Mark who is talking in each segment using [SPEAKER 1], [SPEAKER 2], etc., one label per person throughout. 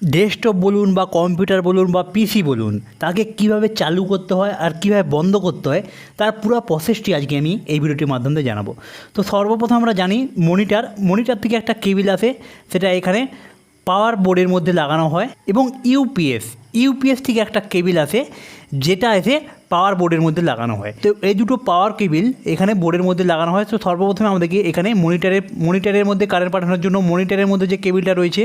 [SPEAKER 1] Desktop বলুন বা computer বলুন বা পিসি বলুন, তাকে কীভাবে চালু করতে হয় আর কীভাবে বন্ধ করতে হয়, তার পুরো প্রসেসটি আজকে আমি এই ভিডিওটির মাধ্যমে জানাব। তো সর্বপ্রথম আমরা জানি মনিটার মনিটার থেকে একটা কেবিল আসে, সেটা এখানে পাওয়ার বোর্ডের মধ্যে লাগানো হয় এবং ইউপিএস ইউপিএস থেকে একটা কেবিল আসে যেটা এসে পাওয়ার বোর্ডের মধ্যে লাগানো হয়। তো এই দুটো পাওয়ার কেবিল এখানে বোর্ডের মধ্যে লাগানো হয়। তো সর্বপ্রথমে আমাদেরকে এখানে মনিটারের মনিটারের মধ্যে কারেন্ট পাঠানোর জন্য মনিটারের মধ্যে যে কেবিলটা রয়েছে,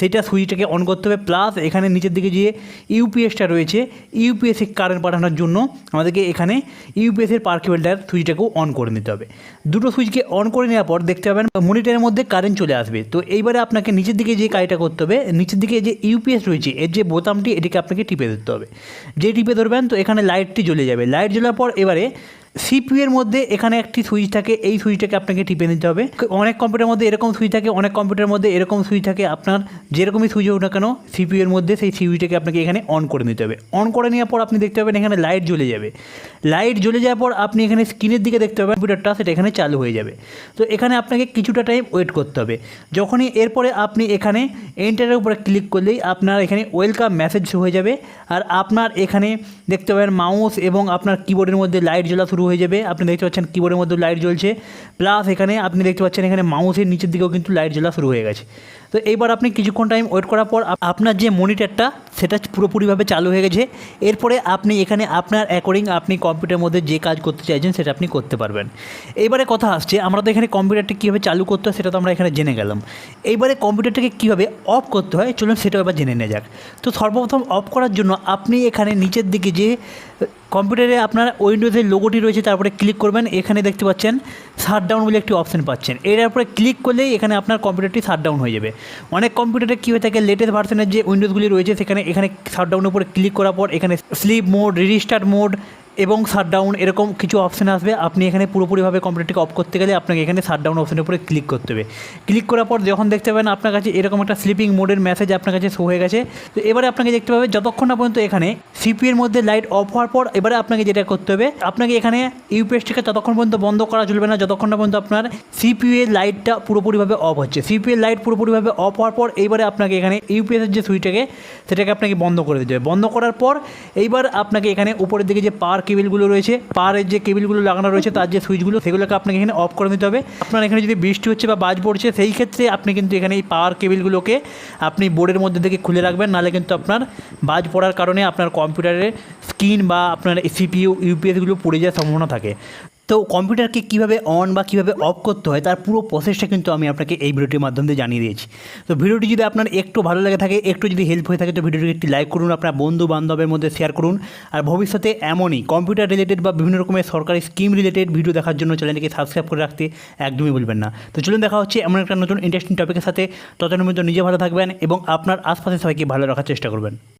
[SPEAKER 1] সেটা সুইচটাকে অন করতে হবে। প্লাস এখানে নিচের দিকে যে ইউপিএসটা রয়েছে, ইউপিএসে কারেন্ট পাঠানোর জন্য আমাদেরকে এখানে ইউপিএসের পাওয়ার কেবিলটার সুইচটাকেও অন করে নিতে হবে। দুটো সুইচকে অন করে নেওয়ার পর দেখতে পাবেন মনিটারের মধ্যে কারেন্ট চলে আসবে। তো এইবারে আপনাকে নিচের দিকে যে কাজটা করতে হবে, নিচের দিকে যে ইউপিএস রয়েছে, এর যে বোতামটি এটিকে আপনাকে টিপে ধরতে হবে। যে টিপে ধরবেন তো এখানে লাইটটি জ্বলে যাবে। লাইট জ্বলার পর এবারে সিপিউ এর মধ্যে এখানে একটি সুইচ থাকে, এই সুইচটাকে আপনাকে টিপে নিতে হবে। অনেক কম্পিউটারের মধ্যে এরকম সুইচ থাকে, অনেক কম্পিউটারের মধ্যে এরকম সুইচ থাকে, আপনার যেরকমই সুইচ হোক না কেন সিপিউ এর মধ্যে সেই সুইচটাকে আপনাকে এখানে অন করে নিতে হবে। অন করে নেওয়ার পর আপনি দেখতে পাবেন এখানে লাইট জ্বলে যাবে। লাইট জ্বলে যাওয়ার পর আপনি এখানে স্ক্রিনের দিকে দেখতে পাবেন, কম্পিউটারটা সেটা এখানে চালু হয়ে যাবে। তো এখানে আপনাকে কিছুটা টাইম ওয়েট করতে হবে। যখনই এরপরে আপনি এখানে এন্টারের উপরে ক্লিক করলেই আপনার এখানে ওয়েলকাম মেসেজ হয়ে যাবে। আর আপনার এখানে দেখতে পাবেন মাউস এবং আপনার কিবোর্ডের মধ্যে লাইট জ্বলা শুরু হয়ে যাবে। আপনি দেখতে পাচ্ছেন কিবোর্ডের মধ্যে লাইট জ্বলছে। প্লাস এখানে আপনি দেখতে পাচ্ছেন এখানে মাউসের নিচের দিকেও কিন্তু লাইট জ্বলা শুরু হয়ে গেছে। তো এইবার আপনি কিছুক্ষণ টাইম ওয়েট করার পর আপনার যে মনিটরটা সেটা পুরোপুরিভাবে চালু হয়ে গেছে। এরপরে আপনি এখানে আপনার অ্যাকর্ডিং আপনি কম্পিউটারের মধ্যে যে কাজ করতে চাইছেন, সেটা আপনি করতে পারবেন। এইবারে কথা আসছে, আমরা তো এখানে কম্পিউটারটি কীভাবে চালু করতে হয়, সেটা তো আমরা এখানে জেনে গেলাম। এইবারে কম্পিউটারটাকে কীভাবে অফ করতে হয়, চলুন সেটাও এবার জেনে নেওয়া যাক। তো সর্বপ্রথম অফ করার জন্য আপনি এখানে নিচের দিকে যে কম্পিউটারে আপনার উইন্ডোজের লোগোটি রয়েছে, তারপরে ক্লিক করবেন, এখানে দেখতে পাচ্ছেন শাট ডাউন বলে একটি অপশন পাচ্ছেন। এর উপরে ক্লিক করলেই এখানে আপনার কম্পিউটারটি শাট ডাউন হয়ে যাবে। অনেক কম্পিউটারে কী হয়ে থাকে লেটেস্ট ভার্সনের যে উইন্ডোজগুলি রয়েছে, সেখানে, এখানে শাট ডাউনের উপরে ক্লিক করার পর এখানে স্লিপ মোড রিস্টার্ট মোড এবং শাটডাউন এরকম কিছু অপশান আসবে, আপনি এখানে পুরোপুরিভাবে কম্পিউটারটিকে অফ করতে গেলে আপনাকে এখানে শাটডাউন অপশানের উপরে ক্লিক করতে হবে। ক্লিক করার পর যখন দেখতে পাবেন আপনার কাছে এরকম একটা স্লিপিং মোডের মেসেজ আপনার কাছে শো হয়ে গেছে, তো এবারে আপনাকে দেখতে পাবে যতক্ষণ না পর্যন্ত এখানে সিপিএর মধ্যে লাইট অফ হওয়ার পর এবারে আপনাকে যেটা করতে হবে, আপনাকে এখানে ইউপিএসটিকে ততক্ষণ পর্যন্ত বন্ধ করা চলবে না, যতক্ষণ না পর্যন্ত আপনার সিপিইউ এর লাইটটা পুরোপুরিভাবে অফ হচ্ছে। সিপিইউ এর লাইট পুরোপুরিভাবে অফ হওয়ার পর এইবারে আপনাকে এখানে ইউপিএস এর যে সুইচটাকে সেটাকে আপনাকে বন্ধ করে দিতে হবে। বন্ধ করার পর এইবার আপনাকে এখানে উপরের দিকে যে পাওয়ার কেবিলগুলো রয়েছে, পাহাড়ের যে কেবিলগুলো লাগানো রয়েছে, তার যে সুইচগুলো, সেগুলোকে আপনাকে এখানে অফ করে নিতে হবে। আপনার এখানে যদি বৃষ্টি হচ্ছে বা বাজ পড়ছে, সেই ক্ষেত্রে আপনি কিন্তু এখানে এই পাওয়ার কেবিলগুলোকে আপনি বোর্ডের মধ্যে থেকে খুলে রাখবেন, নাহলে কিন্তু আপনার বাজ পড়ার কারণে আপনার কম্পিউটারের স্ক্রিন বা আপনার সিপিইউ ইউপিএসগুলো পড়ে যাওয়ার সম্ভাবনা থাকে। তো কম্পিউটারকে কীভাবে অন বা কীভাবে অফ করতে হয়, তার পুরো প্রসেসটা কিন্তু আমি আপনাকে এই ভিডিওটির মাধ্যম দিয়ে জানিয়ে দিয়েছি। তো ভিডিওটি যদি আপনার একটু ভালো লেগে থাকে, একটু যদি হেল্প হয়ে থাকে, তো ভিডিওটি একটি লাইক করুন, আপনার বন্ধু বান্ধবের মধ্যে শেয়ার করুন। আর ভবিষ্যতে এমনই কম্পিউটার রিলেটেড বা বিভিন্ন রকমের সরকারি স্কিম রিলেটেড ভিডিও দেখার জন্য চ্যানেলটিকে সাবস্ক্রাইব করে রাখতে একদমই ভুলবেন না। তো চলুন দেখা হচ্ছে এমন একটা নতুন ইন্টারেস্টিং টপিকের সাথে। ততদিনের মধ্যে নিজে ভালো থাকবেন এবং আপনার আশপাশের সবাইকে ভালো রাখার চেষ্টা করবেন।